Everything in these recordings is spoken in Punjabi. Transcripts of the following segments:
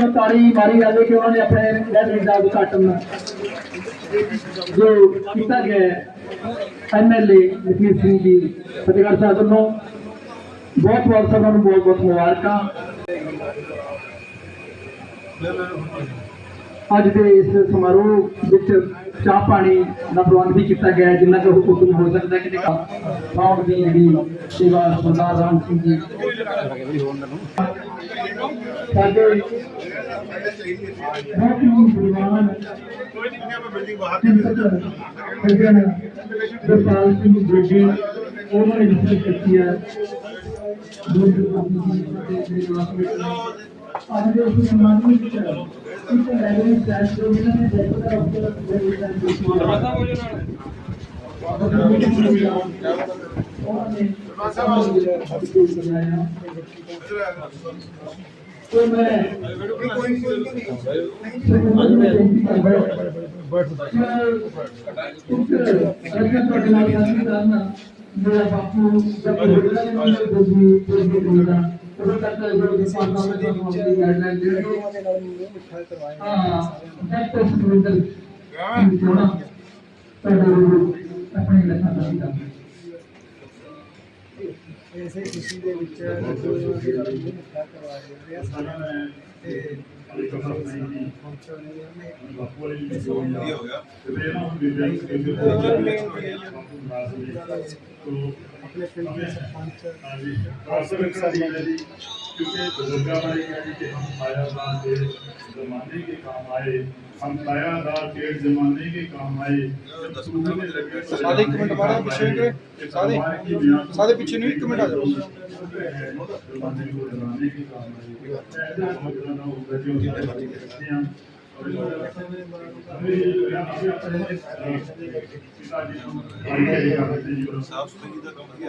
ਵੱਲੋਂ ਤਾੜੀ ਮਾਰੀ ਜਾਂਦੀ ਕਿ ਉਹਨਾਂ ਨੇ ਆਪਣੇ ਲੈਟਰਿੰਗ ਦਾ ਉਦਘਾਟਨ ਜੋ ਕੀਤਾ ਗਿਆ ਐਮਐਲਏ ਲਖੀਰ ਸਿੰਘ ਜੀ ਫਤਿਹਗੜ੍ਹ ਸਾਹਿਬ ਵੱਲੋਂ ਬਹੁਤ ਬਹੁਤ ਸਭ ਨੂੰ ਬਹੁਤ ਬਹੁਤ ਮੁਬਾਰਕਾਂ। ਅੱਜ ਦੇ ਇਸ ਸਮਾਰੋਹ ਵਿੱਚ ਚਾਹ ਪਾਣੀ ਦਾ ਪ੍ਰਬੰਧ ਵੀ ਕੀਤਾ ਗਿਆ ਹੈ, ਜਿੰਨਾ ਕੁ ਹੁਕਮ ਹੋ ਸਕਦਾ ਹੈ ਕਿ ਸਾਊਂਡ ਦੀ ਜਿਹੜੀ ਸੇਵਾ ਸਰਦਾਰ ਰਾਮ ਸਿੰਘ ਜੀ। ਸਾਡੇ ਬਹੁਤ ਹੀ ਗੁਰਵਾਨ ਸੱਜਣ ਗੁਰਪਾਲ ਸਿੰਘ ਜੋਗੀ ਉਹਨਾਂ ਨੇ ਵਿਜ਼ਿਟ ਕੀਤੀ ਹੈ ਦੂਰ ਆਪਣੀ ਜੀ ਦੇ ਕਲਾਸਮੇਟ ਅੱਜ ਦੇ ਇਸ ਸਮਾਗਮ ਵਿੱਚ ਇੱਕ ਲੈਵਲ ਸੈਸ ਜੋ ਇਹਨਾਂ ਨੇ ਡਾਇਰੈਕਟਰ ਆਫ ਦ ਲੈਵਲ ਸੈਸ ਦਰਵਾਜ਼ਾ ਬੋਲੋ ਨਾਲ तो मैं ਮੇਰਾ ਬਾਪੂ ਜਦ ਬੋਲਦਾ ਨਹੀਂ ਮੈਂ ਬੋਲੀ ਬੋਲੀ ਬੋਲਦਾ ਉਹ ਤੱਕ ਜੋ ਦਿਸ਼ਾ ਦਾ ਮੈਂ ਤੁਹਾਨੂੰ ਆਪਣੀ ਗਾਈਡਲਾਈਨ ਦੇ ਰਹੀ ਹਾਂ ਡਾਕਟਰ ਸੁਰਿੰਦਰ ਥੋੜਾ ਆਪਣੇ ਲੱਖਾਂ ਦਾ ਇਸੇ ਖੁਸ਼ੀ ਦੇ ਵਿੱਚ ਲੱਡੂ ਦੀ ਲੜਾਈ ਨੂੰ ਮਿੱਠਾ ਸਾਰਿਆਂ ਨੂੰ ਤੇ ਆਪਣੇ ਪਿੰਡ ਦੇ ਸਰਪੰਚ क्योंकि बुजुर्गा वाले कह रही कि हम छायादार के जमाने के काम आए हम छायादार के जमाने के काम आए सादे एक मिनट बाहर पीछे के, सादे- सादे पीछे नहीं, एक मिनट आ जाओ। जमाने को जमाने के काम आए ऐसा बहुत ज्यादा होता है जो ਜਿੱਤੇ ਮਰਜ਼ੀ ਕਰਦੇ ਆ ਸਾਫ਼ ਸੁਥਰੀ ਦਾ ਕੰਮ ਹੈ।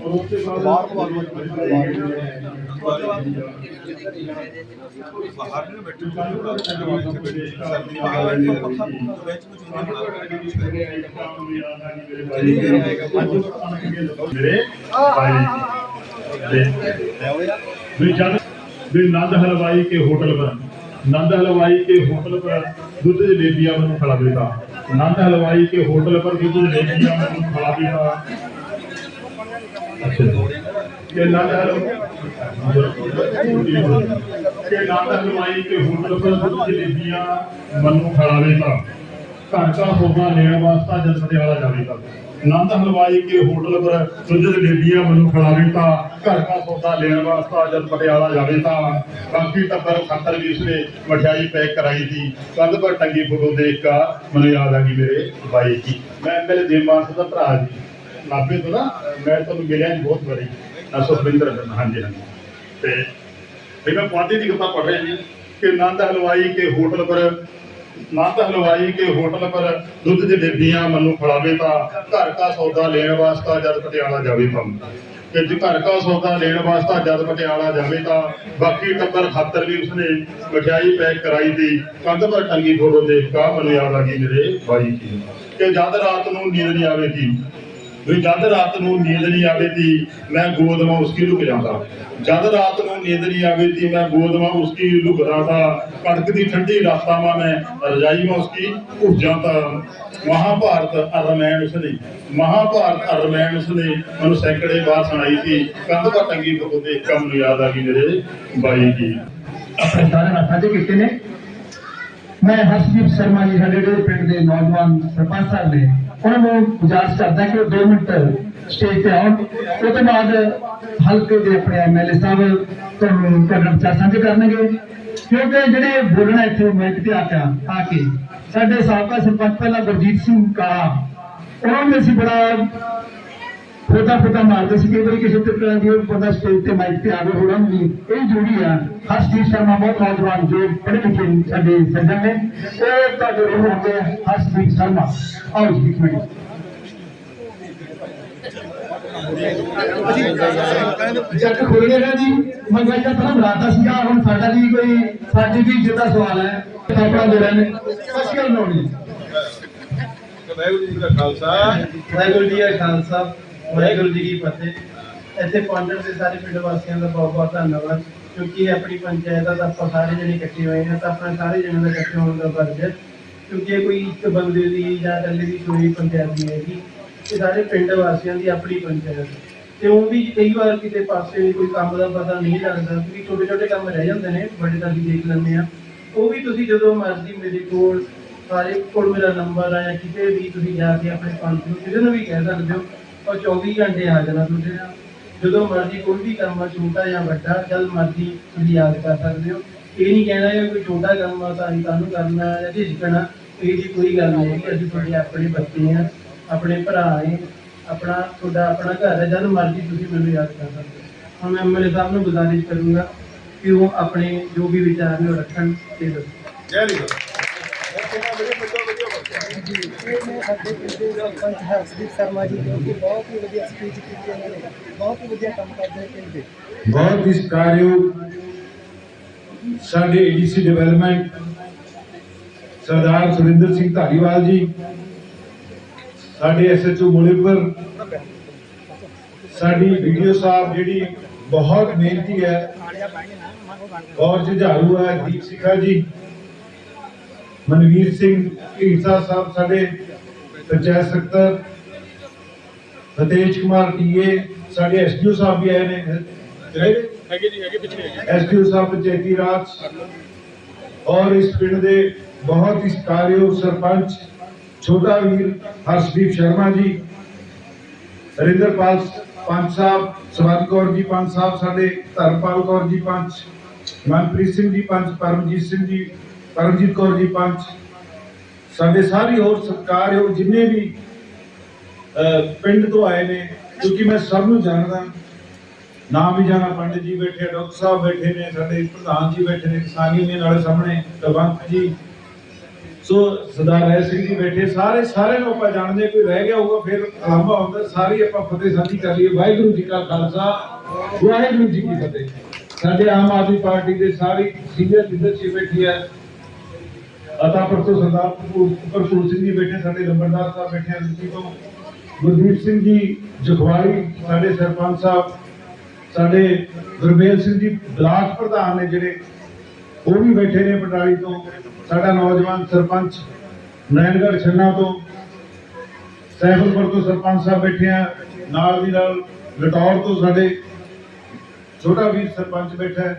ਔਰ ਉਸ ਤੋਂ ਬਾਅਦ ਬਾਹਰ ਵਾਲਾ ਬਾਹਰ ਨਹੀਂ ਬੈਠੇ ਹੋ ਇੱਥੇ ਬੈਠੇ ਸਰਦੀ ਬਾਹਰ ਬੈਠੇ ਹੋ ਪੱਖਾ ਵਿੱਚ ਨੂੰ ਚੀਜ਼ਾਂ ਬਣਾ ਮੇਰੇ ਭਾਈ ਵੀ ਜਨ ਵੀ ਨੰਦ ਹਲਵਾਈ ਕੇ ਹੋਟਲ ਪਰ ਨੰਦ ਹਲਵਾਈ ਕੇ ਹੋਟਲ ਪਰ ਦੁੱਧ ਜਲੇਬੀਆਂ ਮੈਨੂੰ ਖਿਲਾ ਦਿੱਤਾ ਨੰਦ ਹਲਵਾਈ ਕੇ ਹੋਟਲ ਪਰ ਦੁੱਧ ਜਲੇਬੀਆਂ ਮੈਨੂੰ ਖਿਲਾ ਦਿੱਤਾ ਅੱਛਾ ਜੇ ਨੰਦ ਕਿ ਨੰਦ ਹਲਵਾਈ ਤੇ ਹੋਟਲ ਪਰ ਜਲੇਬੀਆਂ ਮਨੂ ਖੜਾਵੇ ਤਾਂ ਘਾਟਾ ਹੋਗਾ ਲੈਣ ਵਾਸਤਾ ਜਦ ਪਟਿਆਲਾ ਜਾਵੇ ਤਾਂ ਨੰਦ ਹਲਵਾਈ ਕੇ ਹੋਟਲ ਪਰ ਸੁਜਦ ਡੇਬੀਆਂ ਮਨੂ ਖੜਾਵੇ ਤਾਂ ਘਰ ਦਾ ਸੌਦਾ ਲੈਣ ਵਾਸਤਾ ਜਦ ਪਟਿਆਲਾ ਜਾਵੇ ਤਾਂ ਬਾਕੀ ਟੱਬਰ ਖਾਤਰ ਵੀ ਉਸਨੇ ਮਠਿਆਈ ਪੈਕ ਕਰਾਈ ਸੀ ਕੰਧ ਪਰ ਟੰਗੀ ਫੋਟੋ ਦੇਖ ਕੇ ਮੈਨੂੰ ਯਾਦ ਆ ਗਈ ਮੇਰੇ ਬਾਈ ਦੀ ਮੈਂ ਮੇਰੇ ਦੇਵਾਂ ਦਾ ਭਰਾ ਜੀ। ਨਾਪੇ ਤੋਂ ਨਾ ਮੈਂ ਤੁਹਾਨੂੰ ਮਿਲਿਆ ਬਹੁਤ ਵਾਰੀ। ਸੁਖਵਿੰਦਰ ਸਿੰਘ, ਹਾਂਜੀ ਹਾਂਜੀ। ਤੇ ਵੀ ਮੈਂ ਪੁਆਧੀ ਦੀ ਕਿਤਾਬ ਪੜ੍ਹ ਰਿਹਾ ਜੀ ਕਿ ਨੰਦ ਹਲਵਾਈ ਕੇ ਹੋਟਲ ਪਰ ਨੰਦ ਹਲਵਾਈ ਕੇ ਹੋਟਲ ਪਰ ਦੁੱਧ ਜਲੇਬੀਆਂ ਮੈਨੂੰ ਖਿਲਾਵੇ ਤਾਂ ਘਰ ਕਾ ਸੌਦਾ ਲੈਣ ਵਾਸਤਾ ਜਦ ਪਟਿਆਲਾ ਜਾਵੇ ਤਾਂ। ਕਿ ਜੇ ਘਰ ਕਾ ਸੌਦਾ ਲੈਣ ਵਾਸਤਾ ਜਦ ਪਟਿਆਲਾ ਜਾਵੇ ਤਾਂ ਬਾਕੀ ਟੱਬਰ ਖਾਤਰ ਵੀ ਉਸਨੇ ਮਠਿਆਈ ਪੈਕ ਕਰਾਈ ਦੀ ਕੰਧ ਪਰ ਟੰਗੀ ਫੋਟੋ ਦੇਖ ਕੇ ਮੈਨੂੰ ਯਾਦ ਆ ਗਈ ਮੇਰੇ ਬਾਈ ਦੀ ਕਿ ਜਦ ਰਾਤ ਨੂੰ ਨੀਂਦ ਨਹੀਂ ਆਵੇ ਸੀ ਵੀ ਜਦ ਰਾਤ ਨੂੰ ਨੀਂਦ ਨਹੀਂ ਆਵੇ ਤੀ, ਮੈਂ ਗੋਦ ਮਾਂ ਲੁਕ ਜਾਂਦਾ। ਜਦ ਰਾਤ ਨੂੰ ਨੀਂਦ ਨਹੀਂ ਆਵੇ ਤੀ, ਮੈਂ ਗੋਦ ਮਾਂ ਉਸकी ਲੁਕਦਾ ਕੜਕਦੀ ਠੰਡੀ ਰਾਤਾਂ ਮੈਂ, ਰਜਾਈ ਮਾਂ ਉਸकी ਉੱਠ ਜਾਂਦਾ ਮਹਾਭਾਰਤ ਅਰਮੈਨ ਉਸਨੇ, ਮਹਾਭਾਰਤ ਅਰਮੈਨ ਉਸਨੇ ਮੈਨੂੰ ਸੈਂਕੜੇ ਵਾਰ ਸੁਣਾਈ ਸੀ ਕੰਧ ਪਰ ਟੰਗੀ ਫੋਟੋ ਦੇਖ ਕੇ ਮੈਨੂੰ ਯਾਦ ਆ ਗਈ ਮੇਰੇ ਬਾਈ ਦੀ ਆਪਣੇ ਸਾਰੇ ਨਾਲ ਕੀਤੇ ਨੇ। ਮੈਂ ਹਰਸ਼ਦੀਪ ਸ਼ਰਮਾ ਜੀ ਸਾਡੇ ਪਿੰਡ ਦੇ ਨੌਜਵਾਨ ਸਰਪੰਚ ਸਾਹਿਬ ਨੇ ਉਹਨਾਂ ਨੂੰ ਗੁਜ਼ਾਰਿਸ਼ ਕਰਦਾ ਕਿ ਉਹ 2 ਮਿੰਟ ਸਟੇਜ ਤੇ ਆਉਣ। ਉਹ ਤੋਂ ਬਾਅਦ ਹਲਕੇ ਦੇ ਆਪਣੇ ਐਮਐਲਏ ਸਾਹਿਬ ਤੁਹਾਨੂੰ ਤੁਹਾਡੇ ਵਿਚਾਰ ਸਾਂਝੇ ਕਰਨਗੇ। ਕਿਉਂਕਿ ਜਿਹੜੇ ਬੋਲਣਾ ਇੱਥੇ ਮਾਈਕ ਤੇ ਆ ਕੇ ਆ ਕੇ, ਸਾਡੇ ਸਾਬਕਾ ਸਰਪੰਚ ਪਹਿਲਾਂ ਗੁਰਜੀਤ ਸਿੰਘ ਕਾਲਾ ਉਹਨਾਂ ਨੂੰ ਅਸੀਂ ਬੜਾ ਫੋਟਾ ਫੋਟਾ ਮਾਰਦੇ ਸੀ। ਕਈ ਵਾਰੀ ਕਿਸੇ ਤੇ ਦੀ ਉਹ ਬੰਦਾ ਸਟੇਜ ਤੇ ਮਾਈਕ ਤੇ ਆਵੇ ਹੋਣਾ ਵੀ ਇਹ ਜੁੜੀ ਆ। ਹਰਸ਼ਦੀਪ ਸ਼ਰਮਾ ਬਹੁਤ ਨੌਜਵਾਨ ਜੋ ਪੜ੍ਹੇ ਲਿਖੇ ਸਾਡੇ ਸੱਜਣ ਨੇ ਉਹ ਤੁਹਾਡੇ ਰੂਹ ਹੁੰਦੇ ਹਰਸ਼ਦੀਪ ਸ਼ਰਮਾ। ਆਓ ਜੀ ਇੱਕ ਮਿੰਟ। ਜੱਟ ਖੁੱਲ ਗਿਆ ਜੀ। ਮੈਂ ਗੱਲ ਤਾਂ ਬੁਲਾਤਾ ਸੀਗਾ ਹੁਣ ਸਾਡਾ ਵੀ ਕੋਈ ਸਾਡੀ ਵੀ ਇੱਜ਼ਤ ਦਾ ਸਵਾਲ ਹੈ। ਆਪਣਾ ਦੇ ਰਹੇ ਨੇ ਸਪੈਸ਼ਲ ਨੋਣੀ ਵਾਹਿਗੁਰੂ ਜੀ ਦਾ ਖਾਲਸਾ। ਵਾਹਿਗੁਰੂ ਜੀ ਕਾ ਖਾਲਸਾ। ਵਾਹਿਗੁਰੂ ਜੀ ਕੀ ਫਤਿਹ। ਇੱਥੇ ਪਹੁੰਚਣ ਦੇ ਸਾਰੇ ਪਿੰਡ ਵਾਸੀਆਂ ਦਾ ਬਹੁਤ ਬਹੁਤ ਧੰਨਵਾਦ, ਕਿਉਂਕਿ ਇਹ ਆਪਣੀ ਪੰਚਾਇਤ ਆ ਆਪਾਂ ਸਾਰੇ ਜਣੇ ਇਕੱਠੇ ਹੋਏ ਹਾਂ, ਤਾਂ ਆਪਣਾ ਸਾਰੇ ਜਣੇ ਦਾ ਇਕੱਠੇ ਹੋਣ ਦਾ ਫਰਜ਼ ਹੈ, ਕਿਉਂਕਿ ਇਹ ਕੋਈ ਇੱਕ ਬੰਦੇ ਦੀ ਜਾਂ ਇਕੱਲੇ ਦੀ ਕੋਈ ਪੰਚਾਇਤ ਨਹੀਂ ਹੈਗੀ, ਇਹ ਸਾਰੇ ਪਿੰਡ ਵਾਸੀਆਂ ਦੀ ਆਪਣੀ ਪੰਚਾਇਤ ਹੈ। ਤੇ ਉਹ ਵੀ ਕਈ ਵਾਰ ਕਿਤੇ ਪਾਸੇ ਕੋਈ ਕੰਮ ਦਾ ਪਤਾ ਨਹੀਂ ਲੱਗਦਾ, ਕਿਉਂਕਿ ਛੋਟੇ ਛੋਟੇ ਕੰਮ ਰਹਿ ਜਾਂਦੇ ਨੇ ਵੱਡੇ ਤਾਂ ਅਸੀਂ ਦੇਖ ਲੈਂਦੇ ਆ ਉਹ ਵੀ ਤੁਸੀਂ ਜਦੋਂ ਮਰਜ਼ੀ ਮੇਰੇ ਕੋਲ, ਸਾਰੇ ਕੋਲ ਮੇਰਾ ਨੰਬਰ ਆ ਜਾਂ ਕਿਤੇ ਵੀ ਤੁਸੀਂ ਜਾ ਕੇ ਆਪਣੇ ਪੰਚ ਨੂੰ ਕਿਸੇ ਨੂੰ ਵੀ ਕਹਿ ਸਕਦੇ ਹੋ ਉਹ 24 ਘੰਟੇ ਹਾਜ਼ਰ ਆ ਤੁਹਾਡੇ ਨਾਲ। ਜਦੋਂ ਮਰਜ਼ੀ ਕੋਈ ਵੀ ਕੰਮ ਆ, ਛੋਟਾ ਜਾਂ ਵੱਡਾ, ਜਦ ਮਰਜ਼ੀ ਤੁਸੀਂ ਯਾਦ ਕਰ ਸਕਦੇ ਹੋ। ਇਹ ਨਹੀਂ ਕਹਿਣਾ ਕਿ ਕੋਈ ਛੋਟਾ ਕੰਮ ਆ, ਤਾਂ ਅਸੀਂ ਕਾਹਨੂੰ ਕਰਨਾ ਜਾਂ ਝਿਜਕਣਾ ਇਹ ਜੀ ਕੋਈ ਗੱਲ ਨਹੀਂ ਹੈਗੀ, ਅਸੀਂ ਤੁਹਾਡੇ ਆਪਣੇ ਬੱਚੇ ਆ, ਆਪਣੇ ਭਰਾ ਹੈ ਆਪਣਾ, ਤੁਹਾਡਾ ਆਪਣਾ ਘਰ ਹੈ ਜਦ ਮਰਜ਼ੀ ਤੁਸੀਂ ਮੈਨੂੰ ਯਾਦ ਕਰ ਸਕਦੇ ਹੋ। ਹੁਣ ਮੈਂ ਐਮਐਲਏ ਸਾਹਿਬ ਨੂੰ ਗੁਜ਼ਾਰਿਸ਼ ਕਰੂੰਗਾ ਕਿ ਉਹ ਆਪਣੇ ਜੋ ਵੀ ਵਿਚਾਰ ਨੇ ਉਹ ਰੱਖਣ ਤੇ ਦੱਸਣ। ਵੈਰੀ ਗੁੱਡ ਨੇ ਸਾਡੇ ਪਿੰਡ ਦੇ ਸਰਪੰਚ ਹਰਸ਼ਦੀਪ ਸ਼ਰਮਾ ਜੀ ਜੋ ਕਿ ਬਹੁਤ ਹੀ ਵਧੀਆ ਸਪੀਚ ਕੀਤੀ ਉਹਨਾਂ ਨੇ ਬਹੁਤ ਹੀ ਵਧੀਆ ਕੰਮ ਕਰਦੇ ਨੇ ਪਿੰਡ ਦੇ ਬਹੁਤ ਹੀ ਸਤਿਕਾਰਯੋਗ ਸਾਡੇ ਏਡੀਸੀ ਡਿਵੈਲਪਮੈਂਟ ਸਰਦਾਰ ਸੁਰਿੰਦਰ ਸਿੰਘ ਧਾਲੀਵਾਲ ਜੀ, ਸਾਡੇ ਐਸਐਚਓ ਮੁਲੇਪੁਰ ਸਾਡੀ ਵੀਡੀਓ ਸਾਹਿਬ ਜਿਹੜੀ ਬਹੁਤ ਮਿਹਨਤੀ ਹੈ ਔਰ ਜੁਝਾਰੂ ਹੈ, ਦੀਪ ਸਿੱਖਾ ਜੀ। ਮਨਵੀਰ ਸਿੰਘ ਢੀਂਡਸਾ ਸਾਹਿਬ ਸਾਡੇ ਪੰਚਾਇਤ ਸਕੱਤਰ ਫਤੇਜ ਕੁਮਾਰ ਟੀਏ ਸਾਡੇ ਐਸਡੀਓ ਸਾਹਿਬ ਵੀ ਆਏ ਨੇ। ਹੈਗੇ ਜੀ ਹੈਗੇ ਪਿੱਛੇ ਸਾਹਿਬ ਪੰਚਾਇਤੀ ਰਾਜ। ਔਰ ਇਸ ਪਿੰਡ ਦੇ ਬਹੁਤ ਹੀ ਸਤਿਕਾਰਯੋਗ ਸਰਪੰਚ ਛੋਟਾ ਵੀਰ ਹਰਸ਼ਦੀਪ ਸ਼ਰਮਾ ਜੀ ਰਿੰਦਰਪਾਲ ਪੰਚ ਸਾਹਿਬ ਸਵਰਨ ਕੌਰ ਜੀ ਪੰਚ ਸਾਹਿਬ ਸਾਡੇ ਧਰਮਪਾਲ ਕੌਰ ਜੀ ਪੰਚ ਮਨਪ੍ਰੀਤ ਸਿੰਘ ਜੀ ਪੰਚ ਪਰਮਜੀਤ ਸਿੰਘ ਜੀ ਪਰਮਜੀਤ ਕੌਰ ਜੀ ਪੰਚ ਸਾਡੇ ਸਾਰੇ ਹੋਰ ਸਤਿਕਾਰਯੋਗ ਜਿੰਨੇ ਵੀ ਪਿੰਡ ਤੋਂ ਆਏ ਨੇ ਕਿਉਂਕਿ ਮੈਂ ਸਭ ਨੂੰ ਜਾਣਦਾ ਨਾਮ ਵੀ ਜਾਣਾ ਪੰਡਿਤ ਜੀ ਬੈਠੇ ਡਾਕਟਰ ਸਾਹਿਬ ਬੈਠੇ ਨੇ ਸਾਡੇ ਪ੍ਰਧਾਨ ਜੀ ਬੈਠੇ ਨੇ ਕਿਸਾਨੀ ਨੇ ਨਾਲੇ ਸਾਹਮਣੇ ਕਵੰਤ ਜੀ ਸੋ ਸਰਦਾਰ ਰਾਏ ਸਿੰਘ ਜੀ ਬੈਠੇ ਸਾਰੇ ਸਾਰੇ ਨੂੰ ਆਪਾਂ ਜਾਣਦੇ ਹਾਂ, ਕੋਈ ਰਹਿ ਗਿਆ ਹੋਊਗਾ ਫਿਰ ਆਲੰਬਾ ਹੁੰਦਾ ਸਾਰੀ ਆਪਾਂ ਫਤਿਹ ਸਾਂਝੀ ਕਰ ਲਈਏ ਵਾਹਿਗੁਰੂ ਜੀ ਕਾ ਖਾਲਸਾ ਵਾਹਿਗੁਰੂ ਜੀ ਕੀ ਫਤਿਹ। ਸਾਡੇ ਆਮ ਆਦਮੀ ਪਾਰਟੀ ਦੇ ਸਾਰੀ ਸੀਨੀਅਰ ਲੀਡਰਸ਼ਿਪ ਬੈਠੀ ਹੈ ਅਤਾਪੁਰ ਤੋਂ ਸਰਦਾਰ ਭਰਪੂਰ ਸਿੰਘ ਜੀ ਬੈਠੇ, ਸਾਡੇ ਲੰਬੜਦਾਰ ਸਾਹਿਬ ਬੈਠੇ ਹਨ, ਜੀ ਤੋਂ ਗੁਰਦੀਪ ਸਿੰਘ ਜੀ ਜਖਵਾੜੀ ਸਾਡੇ ਸਰਪੰਚ ਸਾਹਿਬ, ਸਾਡੇ ਗੁਰਮੇਲ ਸਿੰਘ ਜੀ ਬਲਾਕ ਪ੍ਰਧਾਨ ਨੇ ਜਿਹੜੇ, ਉਹ ਵੀ ਬੈਠੇ ਨੇ ਪਟਾਲੀ ਤੋਂ, ਸਾਡਾ ਨੌਜਵਾਨ ਸਰਪੰਚ ਨੈਣਗੜ੍ਹ ਛੰਨਾ ਤੋਂ, ਸੈਫਲਪੁਰ ਤੋਂ ਸਰਪੰਚ ਸਾਹਿਬ ਬੈਠੇ ਆ, ਨਾਲ ਦੀ ਨਾਲ ਲਟੌਰ ਤੋਂ ਸਾਡੇ ਛੋਟਾ ਵੀਰ ਸਰਪੰਚ ਬੈਠਾ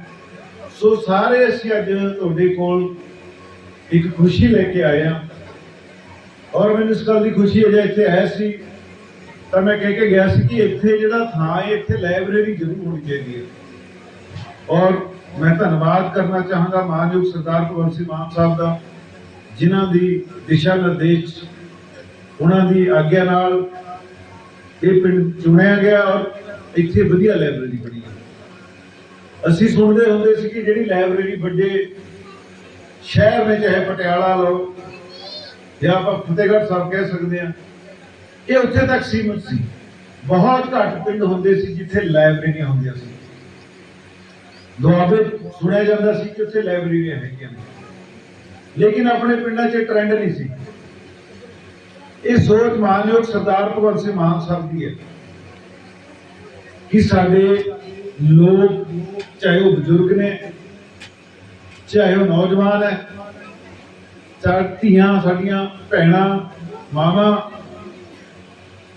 ਸੋ ਸਾਰੇ ਅਸੀਂ ਅੱਜ ਤੁਹਾਡੇ ਕੋਲ ਇੱਕ ਖੁਸ਼ੀ ਲੈ ਕੇ ਆਏ ਆ ਔਰ ਮੈਨੂੰ ਇਸ ਗੱਲ ਦੀ ਖੁਸ਼ੀ ਹੈ, ਜੇ ਇੱਥੇ ਆਇਆ ਸੀ, ਤਾਂ ਮੈਂ ਕਹਿ ਕੇ ਗਿਆ ਸੀ ਕਿ ਇੱਥੇ ਜਿਹੜਾ ਥਾਂ ਹੈ, ਇੱਥੇ ਲਾਇਬ੍ਰੇਰੀ ਜ਼ਰੂਰ ਹੋਣੀ ਚਾਹੀਦੀ ਹੈ। ਔਰ ਮੈਂ ਧੰਨਵਾਦ ਕਰਨਾ ਚਾਹਾਂਗਾ ਮਾਨਯੋਗ ਸਰਦਾਰ ਭਗਵੰਤ ਸਿੰਘ ਮਾਨ ਸਾਹਿਬ ਦਾ, ਜਿਨ੍ਹਾਂ ਦੀ ਦਿਸ਼ਾ ਨਿਰਦੇਸ਼, ਉਹਨਾਂ ਦੀ ਆਗਿਆ ਨਾਲ ਇਹ ਪਿੰਡ ਚੁਣਿਆ ਗਿਆ ਔਰ ਇੱਥੇ ਵਧੀਆ ਲਾਇਬ੍ਰੇਰੀ ਬਣੀ ਅਸੀਂ ਸੁਣਦੇ ਹੁੰਦੇ ਸੀ ਕਿ ਜਿਹੜੀ ਲਾਇਬ੍ਰੇਰੀ ਵੱਡੇ ਸ਼ਹਿਰ ਨੇ ਚਾਹੇ ਪਟਿਆਲਾ ਲਓ ਜਾਂ ਆਪਾਂ ਫਤਿਹਗੜ੍ਹ ਸਾਹਿਬ ਕਹਿ ਸਕਦੇ ਹਾਂ, ਇਹ ਉੱਥੇ ਤੱਕ ਸੀਮਿਤ ਸੀ। ਬਹੁਤ ਘੱਟ ਪਿੰਡ ਹੁੰਦੇ ਸੀ ਜਿੱਥੇ ਲਾਇਬ੍ਰੇਰੀਆਂ ਹੁੰਦੀਆਂ ਸੀ। ਦੁਆਬੇ ਸੁਣਿਆ ਜਾਂਦਾ ਸੀ ਕਿ ਉੱਥੇ ਲਾਇਬ੍ਰੇਰੀਆਂ ਹੈਗੀਆਂ ਨੇ। ਲੇਕਿਨ ਆਪਣੇ ਪਿੰਡਾਂ 'ਚ ਟ੍ਰੈਂਡ ਨਹੀਂ ਸੀ। ਇਹ ਸੋਚ ਮਾਨਯੋਗ ਸਰਦਾਰ ਭਗਵੰਤ ਸਿੰਘ ਮਾਨ ਸਾਹਿਬ ਦੀ ਹੈ ਕਿ ਸਾਡੇ ਲੋਕ, ਚਾਹੇ ਉਹ ਬਜ਼ੁਰਗ ਨੇ ਚਾਹੇ ਉਹ ਨੌਜਵਾਨ ਹੈ। ਚਾਹੇ ਧੀਆਂ, ਸਾਡੀਆਂ ਭੈਣਾਂ, ਮਾਵਾਂ।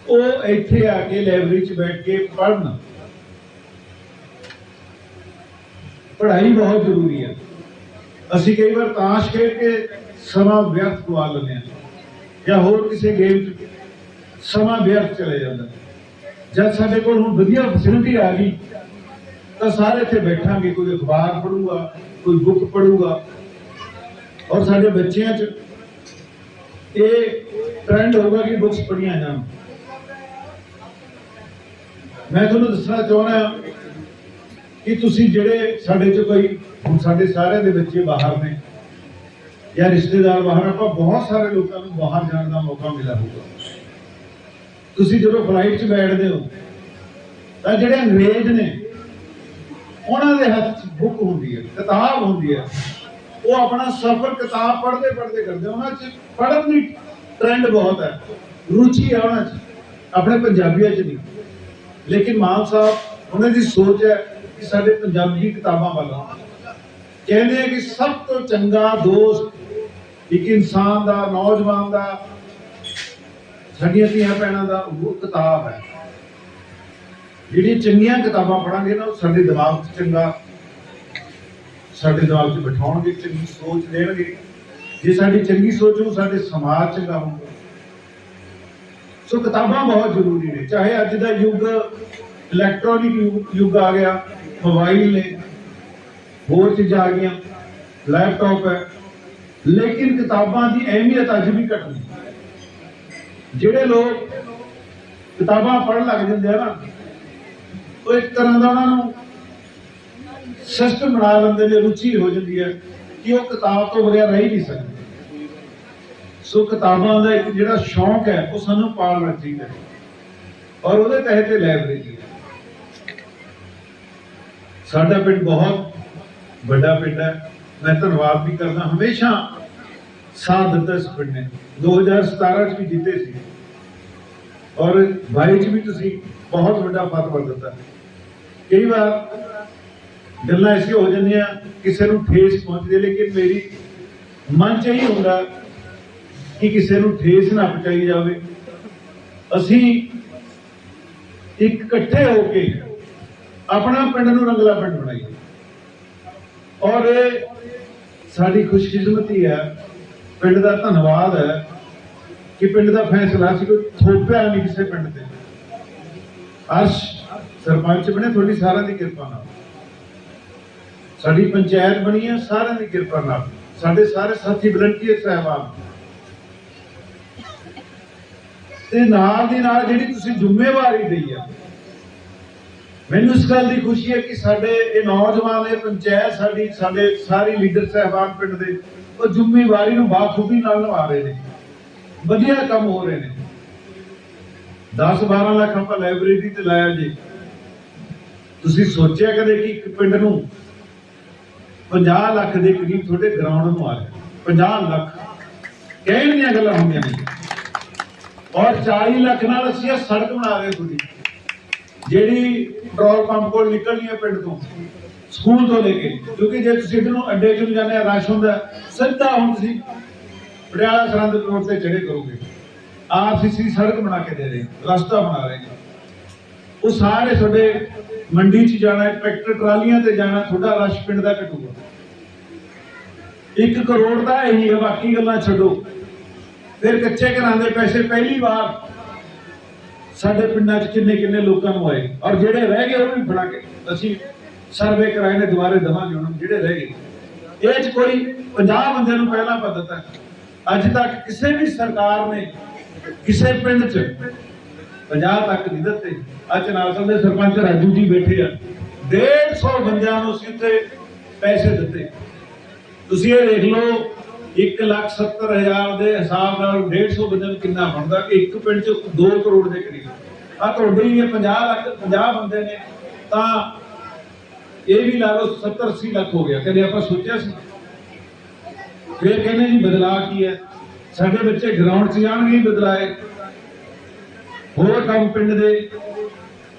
ਉਹ ਇੱਥੇ ਆ ਕੇ ਲਾਇਬ੍ਰੇਰੀ 'ਚ ਬੈਠ ਕੇ ਪੜ੍ਹਨ। ਪੜ੍ਹਾਈ ਬਹੁਤ ਜ਼ਰੂਰੀ ਹੈ। ਅਸੀਂ ਕਈ ਵਾਰ ਤਾਸ਼ ਖੇਡ ਕੇ ਸਮਾਂ ਵਿਅਰਥ ਗਵਾ ਲੈਂਦੇ ਹਾਂ, ਜਾਂ ਹੋਰ ਕਿਸੇ ਗੇਮ 'ਚ ਸਮਾਂ ਵਿਅਰਥ ਚਲੇ ਜਾਂਦਾ। ਜਦ ਸਾਡੇ ਕੋਲ ਹੁਣ ਵਧੀਆ ਫੈਸਿਲਿਟੀ ਆ ਗਈ, ਤਾਂ ਸਾਰੇ ਇੱਥੇ ਬੈਠਾਂਗੇ, ਕੋਈ ਅਖਬਾਰ ਪੜੂਗਾ ਕੋਈ ਬੁੱਕ ਪੜੂਗਾ ਔਰ ਸਾਡੇ ਬੱਚਿਆਂ 'ਚ ਇਹ ਟ੍ਰੈਂਡ ਹੋਊਗਾ ਕਿ ਬੁੱਕਸ ਪੜ੍ਹੀਆਂ ਜਾਣ। ਮੈਂ ਤੁਹਾਨੂੰ ਦੱਸਣਾ ਚਾਹੁੰਦਾ ਕਿ ਤੁਸੀਂ ਜਿਹੜੇ ਸਾਡੇ ਚ ਕੋਈ, ਹੁਣ ਸਾਡੇ ਸਾਰਿਆਂ ਦੇ ਬੱਚੇ ਬਾਹਰ ਨੇ ਜਾਂ ਰਿਸ਼ਤੇਦਾਰ ਬਾਹਰ, ਆਪਾਂ ਬਹੁਤ ਸਾਰੇ ਲੋਕਾਂ ਨੂੰ ਬਾਹਰ ਜਾਣ ਦਾ ਮੌਕਾ ਮਿਲਿਆ ਹੋਊਗਾ। ਤੁਸੀਂ ਜਦੋਂ ਫਲਾਈਟ 'ਚ ਬੈਠਦੇ ਹੋ ਤਾਂ ਜਿਹੜੇ ਅੰਗਰੇਜ਼ ਨੇ ਉਹਨਾਂ ਦੇ ਹੱਥ 'ਚ ਬੁੱਕ ਹੁੰਦੀ ਹੈ, ਕਿਤਾਬ ਹੁੰਦੀ ਹੈ। ਉਹ ਆਪਣਾ ਸਫ਼ਰ ਕਿਤਾਬ ਪੜ੍ਹਦੇ ਪੜ੍ਹਦੇ ਕਰਦੇ ਉਹਨਾਂ 'ਚ ਪੜ੍ਹਨ ਦੀ ਟ੍ਰੈਂਡ ਬਹੁਤ ਹੈ, ਰੁਚੀ ਹੈ ਉਹਨਾਂ 'ਚ, ਆਪਣੇ ਪੰਜਾਬੀਆਂ 'ਚ ਨਹੀਂ ਲੇਕਿਨ ਮਾਨ ਸਾਹਿਬ, ਉਹਨਾਂ ਦੀ ਸੋਚ ਹੈ ਕਿ ਸਾਡੇ ਪੰਜਾਬੀ ਕਿਤਾਬਾਂ ਵੱਲੋਂ ਕਹਿੰਦੇ ਆ ਕਿ ਸਭ ਤੋਂ ਚੰਗਾ ਦੋਸਤ ਇੱਕ ਇਨਸਾਨ ਦਾ, ਨੌਜਵਾਨ ਦਾ, ਸਾਡੀਆਂ ਧੀਆਂ ਭੈਣਾਂ ਦਾ, ਉਹ ਕਿਤਾਬ ਹੈ। ਜਿਹੜੀਆਂ ਚੰਗੀਆਂ ਕਿਤਾਬਾਂ ਪੜਾਂਗੇ ਨਾ, ਉਹ ਸਾਡੇ ਦਿਮਾਗ 'ਚ ਚੰਗਾ, ਸਾਡੇ ਦਿਮਾਗ 'ਚ ਬਿਠਾਉਣਗੇ, ਚੰਗੀ ਸੋਚ ਦੇਣਗੇ। ਜੇ ਸਾਡੀ ਚੰਗੀ ਸੋਚ ਹੋ ਸਾਡੇ ਸਮਾਜ ਚੰਗਾ ਹੋਊਗਾ। ਸੋ ਕਿਤਾਬਾਂ ਬਹੁਤ ਜ਼ਰੂਰੀ ਨੇ। ਚਾਹੇ ਅੱਜ ਦਾ ਯੁੱਗ ਇਲੈਕਟ੍ਰੋਨਿਕ ਯੁੱਗ- ਆ ਗਿਆ ਮੋਬਾਈਲ ਨੇ, ਹੋਰ ਚੀਜ਼ਾਂ ਆ ਗਈਆਂ ਲੈਪਟਾਪ ਹੈ। ਲੇਕਿਨ ਕਿਤਾਬਾਂ ਦੀ ਅਹਿਮੀਅਤ ਅੱਜ ਵੀ ਘਟ ਜਿਹੜੇ ਲੋਕ ਕਿਤਾਬਾਂ ਪੜ੍ਹਨ ਲੱਗ ਜਾਂਦੇ ਆ ਨਾ ਉਹ ਇੱਕ ਤਰ੍ਹਾਂ ਦਾ ਉਹਨਾਂ ਨੂੰ ਸਿਸਟਮ ਬਣਾ ਲੈਂਦੇ ਨੇ ਰੁਚੀ ਹੋ ਜਾਂਦੀ ਹੈ ਕਿ ਉਹ ਕਿਤਾਬ ਤੋਂ ਬਗੈਰ ਰਹਿ ਨਹੀਂ ਸਕਦੇ। ਸੋ ਕਿਤਾਬਾਂ ਦਾ ਇੱਕ ਜਿਹੜਾ ਸ਼ੌਂਕ ਹੈ, ਉਹ ਸਾਨੂੰ ਪਾਲਣਾ ਚਾਹੀਦਾ ਹੈ ਔਰ ਉਹਦੇ ਤਹਿਤ ਇਹ ਲਾਇਬ੍ਰੇਰੀ ਹੈ। ਸਾਡਾ ਪਿੰਡ ਬਹੁਤ ਵੱਡਾ ਪਿੰਡ ਹੈ। ਮੈਂ ਧੰਨਵਾਦ ਵੀ ਕਰਦਾ, ਹਮੇਸ਼ਾ ਸਾਥ ਦਿੱਤਾ ਇਸ ਪਿੰਡ ਨੇ। 2017 ਚ ਵੀ ਜਿੱਤੇ ਸੀ। ਔਰ 22 ਚ ਵੀ ਤੁਸੀਂ ਬਹੁਤ ਵੱਡਾ ਫਤਵਾ ਦਿੱਤਾ। ਕਈ ਵਾਰ ਗੱਲਾਂ ਐਸੀਆਂ ਹੋ ਜਾਂਦੀਆਂ, ਕਿਸੇ ਨੂੰ ਠੇਸ ਪਹੁੰਚਦੀ ਲੇਕਿਨ ਮੇਰੀ ਮਨ ਚ ਇਹੀ ਹੁੰਦਾ ਕਿ ਕਿਸੇ ਨੂੰ ਠੇਸ ਨਾ ਪਹੁੰਚਾਈ ਜਾਵੇ। ਅਸੀਂ ਇੱਕ ਇਕੱਠੇ ਹੋ ਕੇ ਆਪਣਾ ਪਿੰਡ ਨੂੰ ਰੰਗਲਾ ਪਿੰਡ ਬਣਾਈਏ। ਔਰ ਇਹ ਸਾਡੀ ਖੁਸ਼ਕਿਸਮਤੀ ਹੈ ਪਿੰਡ ਦਾ ਧੰਨਵਾਦ ਹੈ ਕਿ ਪਿੰਡ ਦਾ ਫੈਸਲਾ ਸੀ ਕੋਈ ਥੋਪਿਆ ਨਹੀਂ ਕਿਸੇ ਪਿੰਡ ਤੇ। ਅਰਸ਼ ਸਰਪੰਚ ਬਣੇ, ਤੁਹਾਡੀ ਸਾਰਿਆਂ ਦੀ ਕਿਰਪਾ ਨਾਲ। ਸਾਡੀ ਪੰਚਾਇਤ ਬਣੀ ਹੈ, ਸਾਰਿਆਂ ਦੀ ਕਿਰਪਾ ਨਾਲ। ਸਾਡੇ ਸਾਰੇ ਸਾਥੀ ਵਲੰਟੀਅਰ ਸਹਿਬਾਨ। ਤੇ ਨਾਲ ਦੀ ਨਾਲ ਜਿਹੜੀ ਤੁਸੀਂ ਜ਼ਿੰਮੇਵਾਰੀ ਲਈ ਆ, ਮੈਨੂੰ ਇਸ ਗੱਲ ਦੀ ਖੁਸ਼ੀ ਹੈ ਕਿ ਸਾਡੇ ਇਹ ਨੌਜਵਾਨ, ਇਹ ਪੰਚਾਇਤ ਸਾਡੀ, ਸਾਡੇ ਸਾਰੇ ਲੀਡਰ ਸਹਿਬਾਨ ਪਿੰਡ ਦੇ, ਉਹ ਜ਼ਿੰਮੇਵਾਰੀ ਨੂੰ ਬਾਖੂਬੀ ਨਾਲ ਨਿਭਾ ਰਹੇ ਨੇ। ਵਧੀਆ ਕੰਮ ਹੋ ਰਹੇ ਨੇ। 10 12 ਲੱਖ ਆਪਾਂ ਲਾਇਬ੍ਰੇਰੀ ਤੇ ਲਾਇਆ ਜੀ। ਤੁਸੀਂ ਸੋਚਿਆ ਕਦੇ ਕਿ ਇੱਕ ਪਿੰਡ ਨੂੰ 50 ਲੱਖ ਦੇ ਕਰੀਬ ਤੁਹਾਡੇ ਗਰਾਊਂਡ ਨੂੰ ਆ ਰਿਹਾ? 50 ਲੱਖ। ਕਹਿਣ ਦੀਆਂ ਗੱਲਾਂ ਹੁੰਦੀਆਂ ਨੇ। ਔਰ 40 ਲੱਖ ਨਾਲ ਅਸੀਂ ਇਹ ਸੜਕ ਬਣਾ ਰਹੇ ਤੁਹਾਡੀ। ਜਿਹੜੀ ਪੈਟਰੋਲ ਪੰਪ ਕੋਲ ਨਿਕਲਣੀ ਹੈ ਪਿੰਡ ਤੋਂ, ਸਕੂਲ ਤੋਂ ਲੈ ਕੇ। ਕਿਉਂਕਿ ਜੇ ਤੁਸੀਂ ਇੱਧਰ ਅੱਡੇ 'ਚ ਜਾਂਦੇ ਆ, ਰਸ਼ ਹੁੰਦਾ ਸਿੱਧਾ ਹੁਣ ਤੁਸੀਂ ਪਟਿਆਲਾ ਸਰਹੰਦ ਰੋਡ ਤੇ ਚੜੇ ਕਰੋਗੇ। ਆਰਸੀਸੀ ਸੜਕ ਬਣਾ ਕੇ ਦੇ ਰਹੇ ਰਸਤਾ ਬਣਾ ਰਹੇ ਉਹ ਸਾਰੇ ਤੁਹਾਡੇ ਮੰਡੀ 'ਚ ਜਾਣਾ, ਟਰੈਕਟਰ ਟਰਾਲੀਆਂ ਤੇ ਜਾਣਾ, ਤੁਹਾਡਾ ਰਸ਼ ਪਿੰਡ ਦਾ ਘਟੂਗਾ। 1 ਕਰੋੜ ਦਾ ਇਹੀ ਹੈ, ਬਾਕੀ ਗੱਲਾਂ ਛੱਡੋ। ਫਿਰ ਕੱਚੇ ਘਰਾਂ ਦੇ ਪੈਸੇ ਪਹਿਲੀ ਵਾਰ ਸਾਡੇ ਪਿੰਡਾਂ 'ਚ ਕਿੰਨੇ ਕਿੰਨੇ ਲੋਕਾਂ ਨੂੰ ਆਏ। ਔਰ ਜਿਹੜੇ ਰਹਿ ਗਏ, ਉਹ ਵੀ ਫੜਾ ਕੇ ਅਸੀਂ ਸਰਵੇ ਕਰਾਏ ਨੇ, ਦੁਬਾਰੇ ਦਵਾਂਗੇ ਉਹਨਾਂ ਨੂੰ, ਜਿਹੜੇ ਰਹਿ ਗਏ। ਇਹ 'ਚ ਕੋਈ 50 ਬੰਦਿਆਂ ਨੂੰ ਪਹਿਲਾਂ ਪਾ ਦਿੱਤਾ। ਅੱਜ ਤੱਕ ਕਿਸੇ ਵੀ ਸਰਕਾਰ ਨੇ ਕਿਸੇ ਪਿੰਡ 'ਚ 50 ਤੱਕ ਨਹੀਂ ਦਿੱਤੇ। ਅੱਜ ਨਾਲ ਦੇ ਸਰਪੰਚ ਰਾਜੂ ਜੀ ਬੈਠੇ ਆ। 150 ਬੰਦਿਆਂ ਨੂੰ ਅਸੀਂ ਉੱਥੇ ਪੈਸੇ ਦਿੱਤੇ। ਤੁਸੀਂ ਇਹ ਦੇਖ ਲਓ 170000 ਦੇ ਹਿਸਾਬ ਨਾਲ 150 ਬੰਦੇ ਨੂੰ ਕਿੰਨਾ ਬਣਦਾ ਕਿ ਇੱਕ ਪਿੰਡ 'ਚ 2 ਕਰੋੜ ਦੇ ਕਰੀਬ। ਆ ਤੁਹਾਡੇ ਹੀ 50 ਲੱਖ 50 ਬੰਦੇ ਨੇ। ਤਾਂ ਇਹ ਵੀ ਲਾ ਲਓ 70 80 ਲੱਖ ਹੋ ਗਿਆ। ਕਦੇ ਆਪਾਂ ਸੋਚਿਆ ਸੀ? ਫਿਰ ਕਹਿੰਦੇ ਜੀ ਬਦਲਾਅ ਕੀ ਹੈ? ਸਾਡੇ ਬੱਚੇ ਗਰਾਊਂਡ 'ਚ ਜਾਣਗੇ ਬਦਲਾਏ ਹੋਰ ਕੰਮ ਪਿੰਡ ਦੇ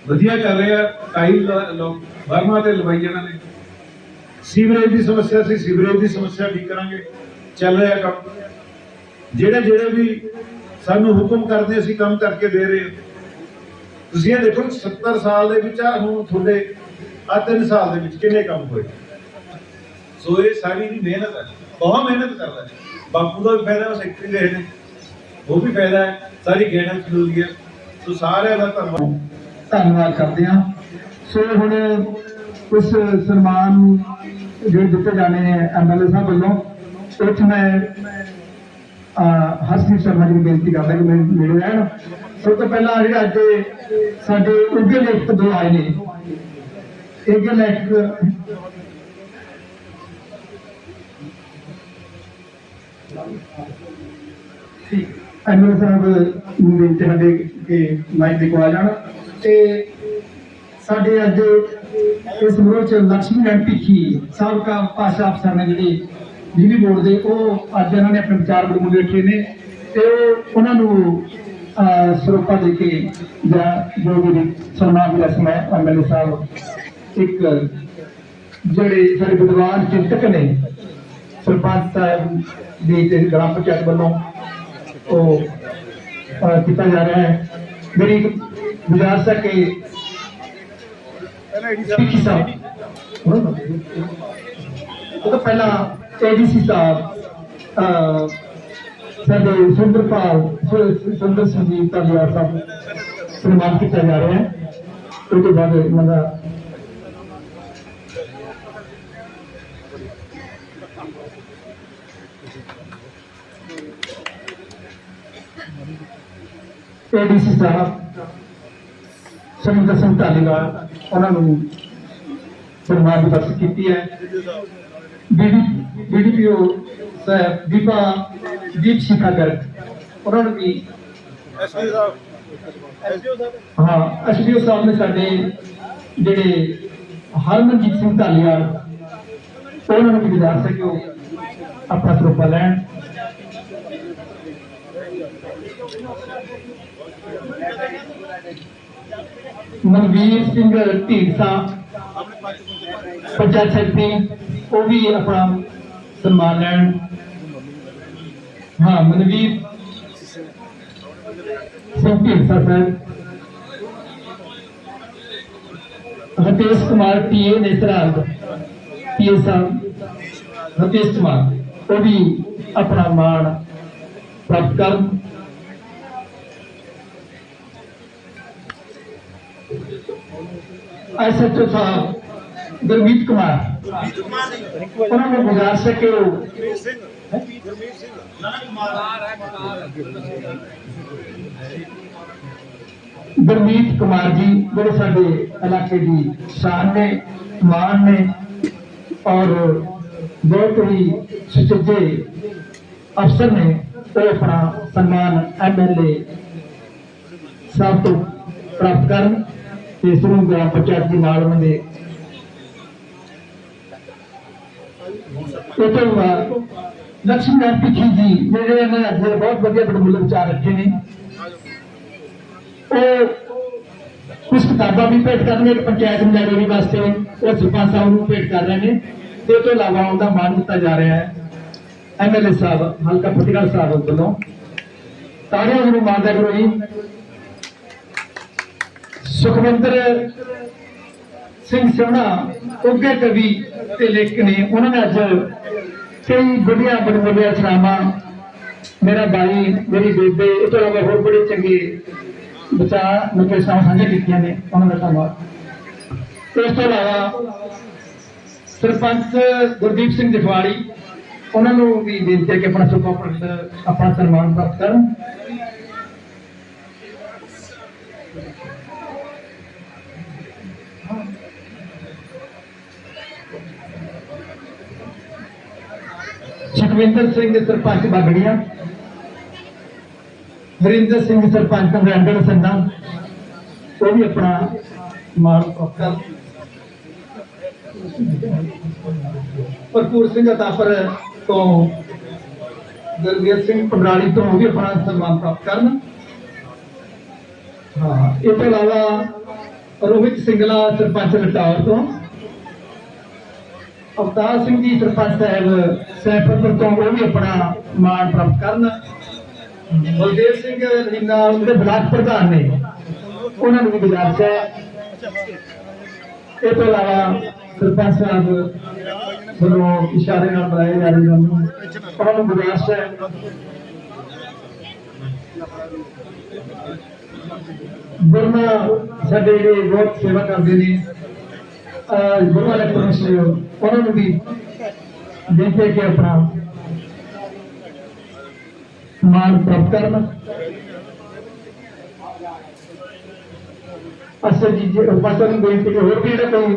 ਵਧੀਆ ਚੱਲ ਰਿਹਾ ਟਾਈਲ ਕਾਈ ਤੇ ਲਵਾਈ ਇਹਨਾਂ ਨੇ। ਸੀਵਰੇਜ ਦੀ ਸਮੱਸਿਆ ਸੀ, ਸੀਵਰੇਜ ਦੀ ਸਮੱਸਿਆ ਠੀਕ ਕਰਾਂਗੇ, ਚੱਲ ਰਿਹਾ ਕੰਮ। ਜਿਹੜੇ ਜਿਹੜੇ ਵੀ ਸਾਨੂੰ ਹੁਕਮ ਕਰਦੇ, ਅਸੀਂ ਕੰਮ ਕਰਕੇ ਦੇ ਰਹੇ ਤੁਸੀਂ ਇਹ ਦੇਖੋ 70 ਸਾਲ ਦੇ ਵਿੱਚ ਆ ਹੁਣ ਤੁਹਾਡੇ ਆ 3 ਸਾਲ ਦੇ ਵਿੱਚ ਕਿੰਨੇ ਕੰਮ ਹੋਏ? ਸੋ ਇਹ ਸਾਰੀ ਦੀ ਮਿਹਨਤ ਹੈ ਬਹੁਤ ਮਿਹਨਤ ਕਰਦਾ ਬਾਪੂ ਦਾ ਵੀ ਫਾਇਦਾ ਸੈਕਟਰੀ ਦੇ ਨੇ। ਉਹ ਵੀ ਫਾਇਦਾ ਹੈ, ਸਾਰੀ ਗਾਈਡੈਂਸ ਮਿਲਦੀ ਹੈ। ਸੋ ਸਾਰਿਆਂ ਦਾ ਧੰਨਵਾਦ। ਧੰਨਵਾਦ ਕਰਦੇ ਹਾਂ। ਸੋ ਹੁਣ ਕੁਝ ਸਨਮਾਨ ਜਿਹੜੇ ਦਿੱਤੇ ਜਾਣੇ ਨੇ ਐਮਐਲਏ ਸਾਹਿਬ ਵੱਲੋਂ ਉਹ ਮੈਂ ਅਹ, ਸ਼ਰਮਾ ਜੀ ਨੂੰ ਬੇਨਤੀ ਕਰਦਾ ਕਿ ਮੇਰੇ ਨੇੜੇ ਰਹਿਣ। ਸਭ ਤੋਂ ਪਹਿਲਾਂ ਜਿਹੜਾ ਅੱਜ ਸਾਡੇ ਉੱਗੇ ਲੇਖਕ ਦੋ ਆਏ ਨੇ। ਇੱਕ ਲੇਖਕ ਐਮਐਲਏ ਸਾਹਿਬ ਨੂੰ ਬੇਨਤੀ ਸਾਡੇ ਕਿ ਮਾਈਕ ਦੇ ਕੋਲ ਆ ਜਾਣ। ਤੇ ਸਾਡੇ ਅੱਜ ਇਸ ਮੁਰਚ ਲక్ష్ਮੀ ਰਣ ਭਿੱਖੀ, ਸਾਬਕਾ ਭਾਸ਼ਾ ਅਫਸਰ ਨੇ ਜਿਹੜੇ ਬਿਜਲੀ ਬੋਰਡ ਦੇ, ਉਹ ਅੱਜ ਇਹਨਾਂ ਨੇ ਆਪਣੇ ਵਿਚਾਰ ਬੜਮੁੱਲੇ ਰੱਖੇ ਨੇ ਤੇ ਉਹ ਉਹਨਾਂ ਨੂੰ ਸਰੋਪਾ ਦੇ ਕੇ ਜਾਂ ਜੋ ਵੀ ਸਨਮਾਨ ਦੀ ਰਸਮ ਹੈ ਐਮਐਲਏ ਸਾਹਿਬ। ਇੱਕ ਜਿਹੜੇ ਸਾਡੇ ਵਿਦਵਾਨ ਚਿੰਤਕ ਨੇ, ਸਰਪੰਚ ਸਾਹਿਬ ਦੀ ਤੇ ਗ੍ਰਾਮ ਪੰਚਾਇਤ ਵੱਲੋਂ ਉਹ ਅਹ, ਕੀਤਾ ਜਾ ਰਿਹਾ ਹੈ। ਮੇਰੀ ਇੱਕ ਗੁਜ਼ਾਰਿਸ਼ ਹੈ ਕਿ ਸਪੀਕਰ ਸਾਹਿਬ ਉਹ ਤੋਂ ਪਹਿਲਾਂ ਏਡੀਸੀ ਸਾਹਿਬ ਸਾਡੇ ਸੁੰਦਰਪਾਲ ਸੁੰਦਰ ਸਿੰਘ ਜੀ ਧੰਨਵਾਦ ਸਾਹਿਬ ਸਨਮਾਨ ਕੀਤਾ ਜਾ ਰਿਹਾ ਹੈ। ਉਹ ਤੋਂ ਬਾਅਦ ਇਹਨਾਂ ਦਾ ਏਡੀਸੀ ਸਾਹਿਬ ਸਮਿੰਦਰ ਸਿੰਘ ਧਾਲੀਵਾਲ ਉਹਨਾਂ ਨੂੰ ਸਨਮਾਨ ਦੀ ਬਖਸ਼ ਕੀਤੀ ਹੈ। ਬੀਡੀ, ਬੀਡੀਪੀਓ ਸਾਹਿਬ, ਦੀਪਾ, ਦੀਪ ਸ਼ਿਖਾ ਗਰਗ ਉਹਨਾਂ ਨੂੰ ਵੀ ਐਸਪੀ ਸਾਹਿਬ ਐਸਪੀਓ ਸਾਹਿਬ ਹਾਂ ਐਸਡੀਓ ਸਾਹਿਬ ਨੇ ਸਾਡੇ ਜਿਹੜੇ ਹਰਮਨਜੀਤ ਸਿੰਘ ਧਾਲੀਵਾਲ ਉਹਨਾਂ ਨੂੰ ਵੀ ਗੁਜ਼ਾਰਿਸ਼ ਹੈ ਕਿ ਉਹ ਆਪਣਾ ਸਰੋਪਾ ਲੈਣ। ਮਨਵੀਰ ਸਿੰਘ ਢੀਂਸਾ ਪੰਚਾਇਤ ਸੈਕਟਰੀ ਉਹ ਵੀ ਆਪਣਾ ਸਨਮਾਨ ਲੈਣ ਹਾਂ ਮਨਵੀਰ ਸਿੰਘ ਢੀਂਸਾ ਸਾਹਿਬ ਹਤੇਸ਼ ਕੁਮਾਰ ਪੀਏ ਨੇਤਰਾਲ ਪੀਏ ਸਾਹਿਬ ਹਤੇਸ਼ ਕੁਮਾਰ ਉਹ ਵੀ ਆਪਣਾ ਮਾਣ ਪ੍ਰਾਪਤ ਕਰਨ ਐਸਐਚਓ ਸਾਹਿਬ ਗੁਰਮੀਤ ਕੁਮਾਰ ਉਹਨਾਂ ਨੂੰ ਗੁਜ਼ਾਰਿਸ਼ ਹੈ ਕਿ ਉਹ ਗੁਰਮੀਤ ਕੁਮਾਰ ਜੀ ਜਿਹੜੇ ਸਾਡੇ ਇਲਾਕੇ ਦੀ ਸ਼ਾਨ ਨੇ ਮਾਨ ਨੇ ਔਰ ਬਹੁਤ ਹੀ ਸੁਚੱਜੇ ਅਫਸਰ ਨੇ ਉਹ ਆਪਣਾ ਸਨਮਾਨ ਐਮਐਲਏ ਸਾਹਿਬ ਤੋਂ ਪ੍ਰਾਪਤ ਕਰਨ ਤੇ ਇਸ ਨੂੰ ਗ੍ਰਾਮ ਪੰਚਾਇਤ ਦੇ ਨਾਲ ਉਹਨਾਂ ਦੇ ਇਹ ਤੋਂ ਬਾਅਦ ਲక్ష్ਮੀ ਨਾਰਾਇਣ ਪਿੱਛੀ ਜੀ, ਜਿਹੜੇ ਨੇ ਅੱਜ ਬਹੁਤ ਵਧੀਆ ਬੜਮੁੱਲ ਵਿਚਾਰ ਰੱਖੇ ਨੇ, ਉਹ ਕੁਝ ਕਿਤਾਬਾਂ ਵੀ ਭੇਟ ਕਰਨਗੇ, ਇੱਕ ਪੰਚਾਇਤ ਨੂੰ ਲਾਇਬ੍ਰੇਰੀ ਵਾਸਤੇ, ਉਹ ਸਰਪੰਚ ਸਾਹਿਬ ਨੂੰ ਭੇਟ ਕਰ ਰਹੇ ਨੇ, ਤੇ ਉਹ ਤੋਂ ਇਲਾਵਾ ਉਹਦਾ ਮਾਨ ਦਿੱਤਾ ਜਾ ਰਿਹਾ ਹੈ। ਐਮਐਲਏ ਸਾਹਿਬ ਹਲਕਾ ਫਤਿਹਗੜ੍ਹ ਸਾਹਿਬ ਵੱਲੋਂ ਤਾੜੀਆਂ ਨੂੰ ਮਾਰਦਾ ਕਰੋ ਜੀ ਸੁਖਵਿੰਦਰ ਸਿੰਘ ਸੋਹਣਾ ਉੱਗੇ ਕਵੀ ਤੇ ਲੇਖਕ ਨੇ। ਉਹਨਾਂ ਨੇ ਅੱਜ ਕਈ ਵਧੀਆ ਬੜੇ ਵਧੀਆ ਸ਼ਰਾਮਾਂ ਮੇਰਾ ਬਾਈ ਮੇਰੀ ਬੇਬੇ, ਇਹ ਤੋਂ ਇਲਾਵਾ ਹੋਰ ਬੜੇ ਚੰਗੇ ਬਚਾ ਨਿਰਦੇਸ਼ਾਂ ਸਾਂਝੇ ਕੀਤੀਆਂ ਨੇ। ਉਹਨਾਂ ਦਾ ਧੰਨਵਾਦ। ਇਸ ਤੋਂ ਇਲਾਵਾ ਸਰਪੰਚ ਗੁਰਦੀਪ ਸਿੰਘ ਜਖਵਾੜੀ ਉਹਨਾਂ ਨੂੰ ਵੀ ਬੇਨਤੀ ਹੈ ਕਿ ਆਪਣਾ ਸੁਪਰਪ੍ਰਤ ਆਪਣਾ ਸਨਮਾਨ ਪ੍ਰਾਪਤ ਕਰਨ। ਸੁਖਵਿੰਦਰ ਸਿੰਘ ਸਰਪੰਚ ਬਾਗੜੀਆਂ ਹਰਿੰਦਰ ਸਿੰਘ ਸਰਪੰਚ ਰੈਂਡਲ ਸੰਨਾ ਉਹ ਵੀ ਆਪਣਾ ਮਾਣ ਪ੍ਰਾਪਤ ਭਰਪੂਰ ਸਿੰਘ ਅਤਾਪਰ ਤੋਂ ਗੁਰਵੀਰ ਸਿੰਘ ਪੰਡਾਲੀ ਤੋਂ ਵੀ ਆਪਣਾ ਸਨਮਾਨ ਪ੍ਰਾਪਤ ਕਰਨ। ਹਾਂ, ਇਹ ਤੋਂ ਇਲਾਵਾ ਰੋਹਿਤ ਸਿੰਗਲਾ ਸਰਪੰਚ ਰਟਾਵਰ ਤੋਂ। ਅਵਤਾਰ ਸਿੰਘ ਜੀ ਸਰਪੰਚ ਸਾਹਿਬ, ਸੈਫਰਪੁਰ ਤੋਂ ਉਹ ਵੀ ਆਪਣਾ ਮਾਣ ਪ੍ਰਾਪਤ ਕਰਨ। ਬਲਦੇਵ ਸਿੰਘ ਰੀਨਾ ਜਿਹੜੇ ਬਲਾਕ ਪ੍ਰਧਾਨ ਨੇ। ਉਹਨਾਂ ਨੂੰ ਵੀ ਗੁਜ਼ਾਰਿਸ਼ ਹੈ। ਇਹ ਤੋਂ ਇਲਾਵਾ ਸਰਪੰਚ ਸਾਹਿਬ ਵੱਲੋਂ ਇਸ਼ਾਰੇ ਨਾਲ ਬੁਲਾਏ ਜਾ ਰਹੇ ਹਨ ਉਹਨਾਂ ਨੂੰ। ਗੁਜ਼ਾਰਿਸ਼ ਹੈ। ਗੁਰਮਾ ਸਾਡੇ ਜਿਹੜੇ ਬਹੁਤ ਸੇਵਾ ਕਰਦੇ ਨੇ ਅਹ ਗੁਰਮਾ ਇਲੈਕਟ੍ਰੋਨਿਕਸ ਉਹਨਾਂ ਨੂੰ ਵੀ ਦੇਖੇ ਕਿ ਆਪਣਾ ਮਾਨ ਪ੍ਰਾਪਤ ਕਰਨ। ਅਸਲ ਜੀ ਜੇ ਪਾਸਾ ਨੂੰ ਬੇਨਤੀ ਕਿ ਹੋਰ ਵੀ ਜਿਹੜਾ ਕੋਈ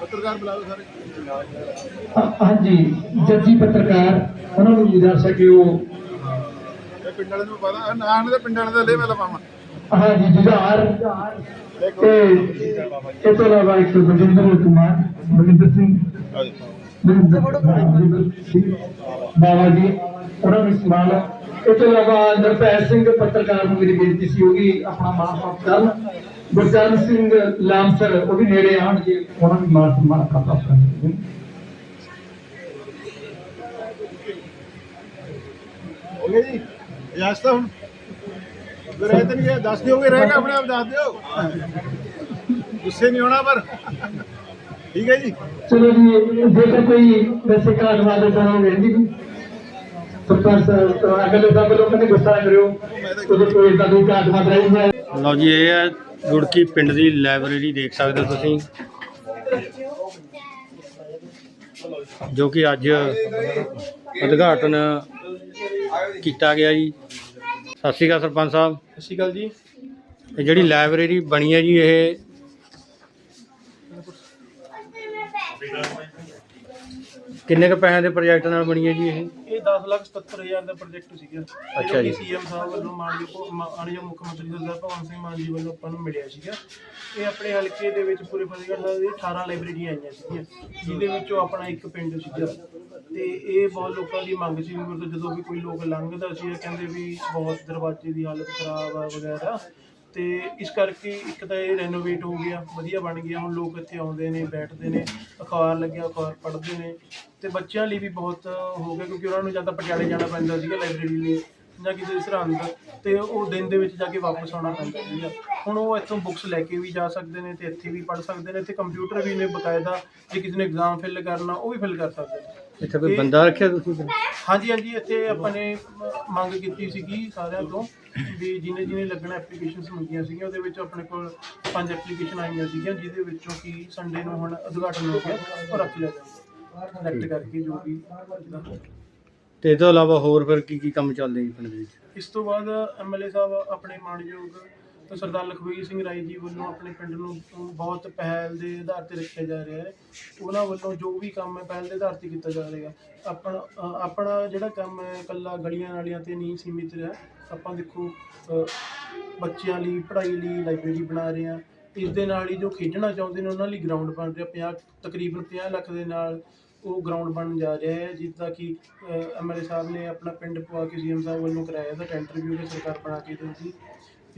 ਪੱਤਰਕਾਰ ਬੁਲਾਓ ਸਾਰੇ। ਹਾਂ- ਹਾਂਜੀ ਜੱਜੀ ਪੱਤਰਕਾਰ ਉਹਨਾਂ ਨੂੰ ਵੀ ਦੱਸ ਸਕੇ ਉਹ। ਇਹ ਪਿੰਡ ਵਾਲੇ ਨੂੰ ਪਤਾ। ਨਾਂ ਦੇ ਪਿੰਡ ਵਾਲੇ ਦਾ ਲੈ ਮੈਂ ਲਵਾਵਾਂ ਹਾਂਜੀ, ਜੁਝਾਰ। ਤੇ ਇਹ ਤੋਂ ਇਲਾਵਾ ਇੱਕ ਬਲਜਿੰਦਰ ਕੁਮਾਰ, ਬਲਜਿੰਦਰ ਸਿੰਘ। ਬਲਜਿੰਦਰ ਸਿੰਘ, ਬਾਬਾ ਜੀ, ਉਹਨਾਂ ਨੂੰ ਇਸਤੇਮਾਲ ਇਹ ਤੋਂ ਇਲਾਵਾ ਨਰਪੈ ਸਿੰਘ, ਪੱਤਰਕਾਰ ਨੂੰ ਮੇਰੀ ਬੇਨਤੀ ਸੀ, ਉਹ ਵੀ ਆਪਣਾ ਮਾਣ ਪ੍ਰਾਪਤ ਕਰਨ। ਗੁਰਚਰਨ ਸਿੰਘ ਲਾਮਸਰ, ਉਹ ਵੀ ਨੇੜੇ ਆਉਣ ਜੀ ਉਹਨਾਂ ਨੂੰ ਮਾਣ ਸਨਮਾਨ ਪ੍ਰਾਪਤ ਕਰਨ ਹੋ। ਗਿਆ ਜੀ? ਇਜਾਜ਼ਤ ਆ ਹੁਣ ਅਗਰ ਰਹਿ ਤਾਂ ਨਹੀਂ ਗਿਆ ਦੱਸ ਦਿਓਗੇ ਰਹੇਗਾ ਆਪਣੇ ਆਪ ਦੱਸ ਦਿਓ। ਗੁੱਸੇ ਨਹੀਂ ਹੋਣਾ ਪਰ। ਠੀਕ ਹੈ ਜੀ। ਚਲੋ ਜੀ ਜੇਕਰ ਕੋਈ ਵੈਸੇ ਘਾਟ ਵਾਲੇ ਤਾਂ ਰਹਿੰਦੀ ਨਹੀਂ ਸਰਪੰਚ ਸਾਹਿਬ ਅਗਲੇ ਸਾਹਿਬ ਲੋਕ ਨੇ ਗੁੱਸਾ ਨਾ ਕਰਿਓ। ਉਹਦੇ ਕੋਈ ਇਦਾਂ ਦੀ ਘਾਟ ਵਾਦ ਰਹੀ ਹੈ ਲਓ ਜੀ ਇਹ ਹੈ ਰੁੜਕੀ ਪਿੰਡ ਦੀ ਲਾਇਬ੍ਰੇਰੀ ਦੇਖ ਸਕਦੇ ਹੋ ਤੁਸੀਂ। ਜੋ ਕਿ ਅੱਜ ਉਦਘਾਟਨ ਕੀਤਾ ਗਿਆ ਜੀ। ਸਤਿ ਸ਼੍ਰੀ ਅਕਾਲ ਸਰਪੰਚ ਸਾਹਿਬ। ਸਤਿ ਸ਼੍ਰੀ ਅਕਾਲ ਜੀ। ਇਹ ਜਿਹੜੀ ਲਾਇਬ੍ਰੇਰੀ ਬਣੀ ਹੈ ਜੀ ਇਹ ਕਿੰਨੇ ਕੁ ਪੈਸਿਆਂ ਦੇ ਪ੍ਰੋਜੈਕਟ ਨਾਲ ਬਣੀ ਹੈ ਜੀ ਇਹ? ਇਹ 10 ਲੱਖ 77 ਹਜ਼ਾਰ ਦਾ ਪ੍ਰੋਜੈਕਟ ਸੀਗਾ। ਅੱਛਾ ਜੀ। ਸੀਐਮ ਸਾਹਿਬ ਵੱਲੋਂ ਮਾਨਯੋਗ ਮਾਨਯੋਗ ਮੁੱਖ ਮੰਤਰੀ ਸਰਦਾਰ ਭਗਵੰਤ ਸਿੰਘ ਮਾਨ ਜੀ ਵੱਲੋਂ ਆਪਾਂ ਨੂੰ ਮਿਲਿਆ ਸੀਗਾ। ਇਹ ਆਪਣੇ ਹਲਕੇ ਦੇ ਵਿੱਚ ਪੂਰੇ ਫਤਿਹਗੜ੍ਹ ਸਾਹਿਬ ਦੇ 18 ਲਾਇਬ੍ਰੇਰੀਆਂ ਆਈਆਂ ਸੀਗੀਆਂ ਜਿਹਦੇ ਵਿੱਚੋਂ ਆਪਣਾ ਇੱਕ ਪਿੰਡ ਸੀਗਾ। ਤੇ ਇਹ ਬਹੁਤ ਲੋਕਾਂ ਦੀ ਮੰਗ ਸੀ ਵੀ ਜਦੋਂ ਵੀ ਕੋਈ ਲੋਕ ਲੰਘਦਾ ਸੀ ਇਹ ਕਹਿੰਦੇ ਵੀ ਬਹੁਤ ਦਰਵਾਜ਼ੇ ਦੀ ਹਾਲਤ ਖਰਾਬ ਆ ਵਗੈਰਾ। ਤੇ ਇਸ ਕਰਕੇ ਇੱਕ ਤਾਂ ਇਹ ਰੈਨੋਵੇਟ ਹੋ ਗਿਆ, ਵਧੀਆ ਬਣ ਗਿਆ। ਹੁਣ ਲੋਕ ਇੱਥੇ ਆਉਂਦੇ ਨੇ, ਬੈਠਦੇ ਨੇ, ਅਖਬਾਰ ਲੱਗਿਆ, ਅਖਬਾਰ ਪੜ੍ਹਦੇ ਨੇ। ਤੇ ਬੱਚਿਆਂ ਲਈ ਵੀ ਬਹੁਤ ਹੋ ਗਿਆ, ਕਿਉਂਕਿ ਉਹਨਾਂ ਨੂੰ ਜਾਂ ਤਾਂ ਪਟਿਆਲੇ ਜਾਣਾ ਪੈਂਦਾ ਸੀਗਾ ਲਾਇਬ੍ਰੇਰੀ ਲਈ ਜਾਂ ਕਿਸੇ ਸਰਹੰਦ। ਤੇ ਉਹ ਦਿਨ ਦੇ ਵਿੱਚ ਜਾ ਕੇ ਵਾਪਸ ਆਉਣਾ ਪੈਂਦਾ ਸੀਗਾ। ਹੁਣ ਉਹ ਇੱਥੋਂ ਬੁੱਕਸ ਲੈ ਕੇ ਵੀ ਜਾ ਸਕਦੇ ਨੇ ਤੇ ਇੱਥੇ ਵੀ ਪੜ੍ਹ ਸਕਦੇ ਨੇ। ਤੇ ਕੰਪਿਊਟਰ ਵੀ ਨੇ ਬਕਾਇਦਾ। ਜੇ ਕਿਸੇ ਨੇ ਐਗਜ਼ਾਮ ਫਿਲ ਕਰਨਾ, ਉਹ ਵੀ ਫਿਲ ਕਰ ਸਕਦੇ ਨੇ। ਇੱਥੇ ਕੋਈ ਬੰਦਾ ਰੱਖਿਆ ਤੁਸੀਂ? ਹਾਂਜੀ ਹਾਂਜੀ ਇੱਥੇ ਆਪਾਂ ਨੇ ਮ- ਮੰਗ ਕੀਤੀ ਸੀਗੀ ਸਾਰਿਆਂ ਤੋਂ ਵੀ ਜਿਹਨੇ ਜਿਹਨੇ ਲੱਗਣਾ ਐਪਲੀਕੇਸ਼ਨਸ ਮੰਗੀਆਂ ਸੀਗੀਆਂ ਉਹਦੇ ਵਿੱਚ ਆਪਣੇ ਕੋਲ ਪੰਜ ਐਪਲੀਕੇਸ਼ਨ ਆਈਆਂ ਸੀਗੀਆਂ ਜਿਹਦੇ ਵਿੱਚੋਂ ਕਿ ਸੰਡੇ ਨੂੰ ਹੁਣ ਉਦਘਾਟਨ ਹੋ ਗਿਆ ਉਹ ਰੱਖ ਲਿਆ ਜਾਊਗਾ। ਸਿਲੈਕਟ ਕਰਕੇ ਜੋ ਵੀ ਜਿਹਦਾ ਤੇ ਇਹ ਤੋਂ ਇਲਾਵਾ ਹੋਰ ਫਿਰ ਕੀ ਕੀ ਕੰਮ ਚੱਲਦੇ ਜੀ ਪਿੰਡ ਦੇ ਵਿੱਚ? ਇਸ ਤੋਂ ਬਾਅਦ ਐਮਐਲਏ ਸਾਹਿਬ ਆਪਣੇ ਮਾਣਯੋਗ ਤਾਂ ਸਰਦਾਰ ਲਖਵੀਰ ਸਿੰਘ ਰਾਏ ਜੀ ਵੱਲੋਂ ਆਪਣੇ ਪਿੰਡ ਨੂੰ ਬਹੁਤ ਪਹਿਲ ਦੇ ਆਧਾਰ ਤੇ ਰੱਖਿਆ ਜਾ ਰਿਹਾ ਹੈ। ਉਹਨਾਂ ਵੱਲੋਂ ਜੋ ਵੀ ਕੰਮ ਹੈ, ਪਹਿਲ ਦੇ ਆਧਾਰ ਤੇ ਕੀਤਾ ਜਾ ਰਿਹਾ ਆਪਣਾ ਆਪਣਾ ਜਿਹੜਾ ਕੰਮ ਹੈ, ਇਕੱਲਾ ਗਲੀਆਂ ਨਾਲੀਆਂ ਤੇ ਨਹੀਂ ਸੀਮਿਤ ਰਿਹਾ। ਆਪਾਂ ਦੇਖੋ ਬੱਚਿਆਂ ਲਈ ਪੜ੍ਹਾਈ ਲਈ ਲਾਇਬ੍ਰੇਰੀ ਬਣਾ ਰਹੇ ਹਾਂ। ਇਸ ਦੇ ਨਾਲ ਹੀ ਜੋ ਖੇਡਣਾ ਚਾਹੁੰਦੇ ਨੇ, ਉਹਨਾਂ ਲਈ ਗਰਾਊਂਡ ਬਣ ਰਿਹਾ। 50 ਤਕਰੀਬਨ 50 ਲੱਖ ਦੇ ਨਾਲ ਉਹ ਗਰਾਊਂਡ ਬਣਨ ਜਾ ਰਿਹਾ ਹੈ, ਜਿੱਦਾਂ ਕਿ ਐਮਐਲਏ ਸਾਹਿਬ ਨੇ ਆਪਣਾ ਪਿੰਡ ਪਵਾ ਕੇ ਸੀਐਮ ਸਾਹਿਬ ਵੱਲੋਂ ਕਰਾਇਆ। ਤਾਂ ਟੈਂਡਰ ਵੀ ਉਹਨੇ ਸਰਕਾਰ ਬਣਾ ਕੇ ਦਿੱਤੀ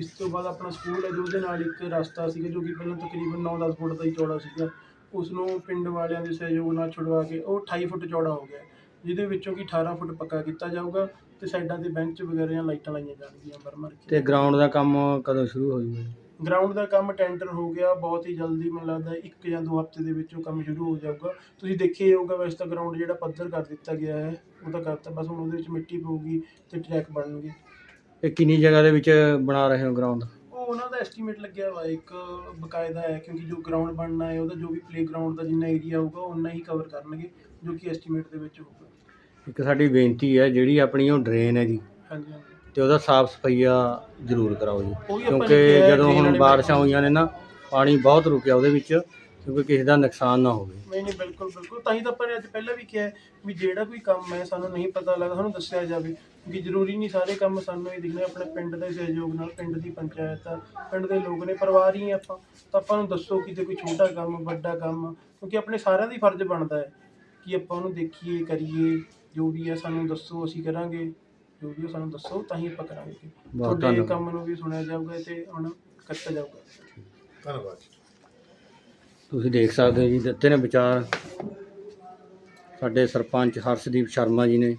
ਇਸ ਤੋਂ ਬਾਅਦ ਆਪਣਾ ਸਕੂਲ ਹੈ ਜੋ ਉਹਦੇ ਨਾਲ ਇੱਕ ਰਸਤਾ ਸੀਗਾ ਜੋ ਕਿ ਪਹਿਲਾਂ ਤਕਰੀਬਨ 9-10 ਫੁੱਟ ਦਾ ਹੀ ਚੌੜਾ ਸੀਗਾ। ਉਸ ਨੂੰ ਪਿੰਡ ਵਾਲਿਆਂ ਦੇ ਸਹਿਯੋਗ ਨਾਲ ਛੁਡਵਾ ਕੇ ਉਹ 28 ਫੁੱਟ ਚੌੜਾ ਹੋ ਗਿਆ। ਜਿਹਦੇ ਵਿੱਚੋਂ ਕਿ 18 ਫੁੱਟ ਪੱਕਾ ਕੀਤਾ ਜਾਊਗਾ ਤੇ ਸਾਈਡਾਂ ਤੇ ਬੈਂਚ ਵਗੈਰਾ ਜਾਂ ਲਾਈਟਾਂ ਲਾਈਆਂ ਜਾਣਗੀਆਂ ਮਰ ਮਰ ਕੇ ਤੇ ਗਰਾਊਂਡ ਦਾ ਕੰਮ ਕਦੋਂ ਸ਼ੁਰੂ ਹੋ ਜੂਗਾ ਗਰਾਊਂਡ ਦਾ ਕੰਮ ਟੈਂਡਰ ਹੋ ਗਿਆ ਬਹੁਤ ਹੀ ਜਲਦੀ ਮੈਨੂੰ ਲੱਗਦਾ ਇੱਕ ਜਾਂ ਦੋ ਹਫ਼ਤੇ ਦੇ ਵਿੱਚ ਉਹ ਕੰਮ ਸ਼ੁਰੂ ਹੋ ਜਾਊਗਾ। ਤੁਸੀਂ ਦੇਖਿਆ ਹੋਊਗਾ ਵੈਸੇ ਤਾਂ ਗਰਾਊਂਡ ਜਿਹੜਾ ਪੱਧਰ ਕਰ ਦਿੱਤਾ ਗਿਆ ਹੈ ਉਹ ਤਾਂ ਕਰਤਾ ਬਸ ਹੁਣ ਉਹਦੇ ਵਿੱਚ ਮਿੱਟੀ ਪਊਗੀ ਤੇ ਟਰੈਕ ਬਣਨਗੇ। ਇਹ ਕਿੰਨੀ ਜਗ੍ਹਾ ਦੇ ਵਿੱਚ ਬਣਾ ਰਹੇ ਹੋ ਗਰਾਊਂਡ ਉਹ ਉਹਨਾਂ ਦਾ ਐਸਟੀਮੇਟ ਲੱਗਿਆ ਵਾ ਇੱਕ ਬਕਾਇਦਾ ਹੈ ਕਿਉਂਕਿ ਜੋ ਗਰਾਊਂਡ ਬਣਨਾ ਹੈ ਉਹਦਾ ਜੋ ਵੀ ਪਲੇ ਗਰਾਊਂਡ ਦਾ ਜਿੰਨਾ ਏਰੀਆ ਹੋਊਗਾ ਉਨਾ ਹੀ ਕਵਰ ਕਰਨਗੇ ਜੋ ਕਿ ਐਸਟੀਮੇਟ ਦੇ ਵਿੱਚ ਹੋਊਗਾ। ਇੱਕ ਸਾਡੀ ਬੇਨਤੀ ਹੈ ਜਿਹੜੀ ਆਪਣੀ ਉਹ ਡਰੇਨ ਹੈ ਜੀ ਹਾਂਜੀ ਹਾਂਜੀ। ਤੇ ਉਹਦਾ ਸਾਫ਼ ਸਫਾਈਆ ਜ਼ਰੂਰ ਕਰਾਓ ਜੀ ਉਹ ਵੀ ਆਪਾਂ ਨੇ ਕਿਉਂਕਿ ਕਿਹਾ ਜਦੋਂ drain ਹੁਣ ਵਾਲੇ ਬਾਰਿਸ਼ਾਂ ਹੋਈਆਂ ਨੇ ਨਾ ਪਾਣੀ ਬਹੁਤ ਰੁਕਿਆ ਉਹਦੇ ਵਿੱਚ ਕਿਉਂਕਿ ਕਿਸੇ ਦਾ ਨੁਕਸਾਨ ਨਾ ਹੋਵੇ। ਨਹੀਂ ਨਹੀਂ ਬਿਲਕੁਲ ਬਿਲਕੁਲ। ਤਾਂ ਹੀ ਤਾਂ ਆਪਾਂ ਨੇ ਅੱਜ ਪਹਿਲਾਂ ਵੀ ਕਿਹਾ ਹੈ ਵੀ ਜਿਹੜਾ ਕੋਈ ਕੰਮ ਹੈ ਸਾਨੂੰ ਨਹੀਂ ਪਤਾ ਲੱਗਦਾ ਸਾਨੂੰ ਦੱਸਿਆ ਜਾਵੇ ਕਿ ਜ਼ਰੂਰੀ ਨਹੀਂ ਸਾਰੇ ਕੰਮ ਸਾਨੂੰ ਹੀ ਦਿਖਣੇ ਆਪਣੇ ਪਿੰਡ ਦੇ ਸਹਿਯੋਗ ਨਾਲ ਪਿੰਡ ਦੀ ਪੰਚਾਇਤ ਆ ਪਿੰਡ ਦੇ ਲੋਕ ਨੇ ਪਰਿਵਾਰ ਹੀ ਆ ਆਪਾਂ। ਤਾਂ ਆਪਾਂ ਨੂੰ ਦੱਸੋ ਕਿਤੇ ਕੋਈ ਛੋਟਾ ਕੰਮ ਵੱਡਾ ਕੰਮ ਕਿਉਂਕਿ ਆਪਣੇ ਸਾਰਿਆਂ ਦਾ ਹੀ ਫਰਜ਼ ਬਣਦਾ ਹੈ ਕਿ ਆਪਾਂ ਉਹਨੂੰ ਦੇਖੀਏ ਕਰੀਏ ਜੋ ਵੀ ਹੈ ਸਾਨੂੰ ਦੱਸੋ ਅਸੀਂ ਕਰਾਂਗੇ ਜੋ ਵੀ ਹੈ ਸਾਨੂੰ ਦੱਸੋ ਤਾਂ ਹੀ ਆਪਾਂ ਕਰਾਂਗੇ। ਤੁਹਾਡੇ ਧੰਨਵਾਦ। ਕੰਮ ਨੂੰ ਵੀ ਸੁਣਿਆ ਜਾਊਗਾ ਤੇ ਹੁਣ ਕੀਤਾ ਜਾਊਗਾ। ਧੰਨਵਾਦ ਤੁਸੀਂ ਦੇਖ ਸਕਦੇ ਹੋ ਜੀ, ਦਿੱਤੇ ਨੇ ਵਿਚਾਰ। ਸਾਡੇ ਸਰਪੰਚ ਹਰਸ਼ਦੀਪ ਸ਼ਰਮਾ ਜੀ ਨੇ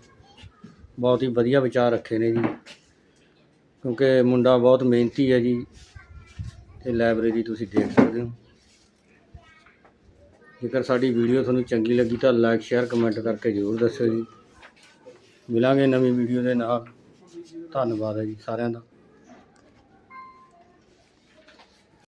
ਬਹੁਤ ਹੀ ਵਧੀਆ ਵਿਚਾਰ ਰੱਖੇ ਨੇ ਜੀ। ਕਿਉਂਕਿ ਮੁੰਡਾ ਬਹੁਤ ਮਿਹਨਤੀ ਹੈ ਜੀ, ਤੇ ਲਾਇਬ੍ਰੇਰੀ ਤੁਸੀਂ ਦੇਖ ਸਕਦੇ ਹੋ। ਜੇਕਰ ਸਾਡੀ ਵੀਡੀਓ ਤੁਹਾਨੂੰ ਚੰਗੀ ਲੱਗੀ ਤਾਂ ਲਾਈਕ, ਸ਼ੇਅਰ, ਕਮੈਂਟ ਕਰਕੇ ਜ਼ਰੂਰ ਦੱਸਿਓ ਜੀ। ਮਿਲਾਂਗੇ ਨਵੀਂ ਵੀਡੀਓ ਦੇ ਨਾਲ। ਧੰਨਵਾਦ ਹੈ ਜੀ ਸਾਰਿਆਂ ਦਾ।